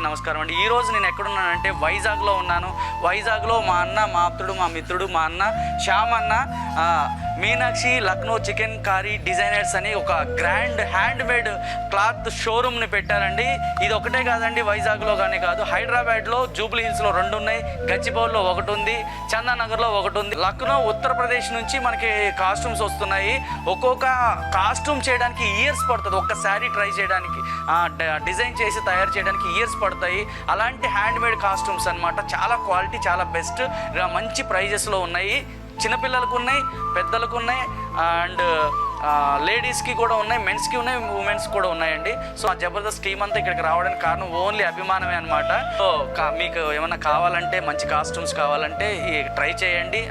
నమస్కారం అండి. ఈ రోజు నేను ఎక్కడున్నానంటే వైజాగ్లో ఉన్నాను. వైజాగ్లో మా అన్న మా అత్తుడు మా మిత్రుడు మా అన్న శ్యామ్ అన్న Meenakshi Lucknow chicken curry designers అని ఒక గ్రాండ్ హ్యాండ్ మేడ్ క్లాత్ షోరూమ్ని పెట్టారండి. ఇది ఒకటే కాదండి వైజాగ్లో కానీ కాదు. హైదరాబాద్లో జూబ్లీ హిల్స్లో రెండు ఉన్నాయి గచ్చిబౌల్లో ఒకటి ఉంది చందానగర్లో ఒకటి ఉంది లక్నో ఉత్తరప్రదేశ్ నుంచి మనకి కాస్ట్యూమ్స్ వస్తున్నాయి. ఒక్కొక్క కాస్ట్యూమ్ చేయడానికి ఇయర్స్ పడుతుంది ఒక్క శారీ ట్రై చేయడానికి. డిజైన్ చేసి తయారు చేయడానికి ఇయర్స్ పడతాయి. అలాంటి హ్యాండ్ మేడ్ కాస్ట్యూమ్స్ అనమాట చాలా క్వాలిటీ చాలా బెస్ట్ మంచి ప్రైజెస్లో ఉన్నాయి. చిన్నపిల్లలకు ఉన్నాయి పెద్దలకు ఉన్నాయి అండ్ లేడీస్కి కూడా ఉన్నాయి మెన్స్కి ఉన్నాయి ఉమెన్స్ కూడా ఉన్నాయండి. సో ఆ జబర్దస్త్ టీమ్ అంతా ఇక్కడికి రావడానికి కారణం ఓన్లీ అభిమానమే అనమాట సో మీకు ఏమైనా కావాలంటే మంచి కాస్ట్యూమ్స్ కావాలంటే ట్రై చేయండి.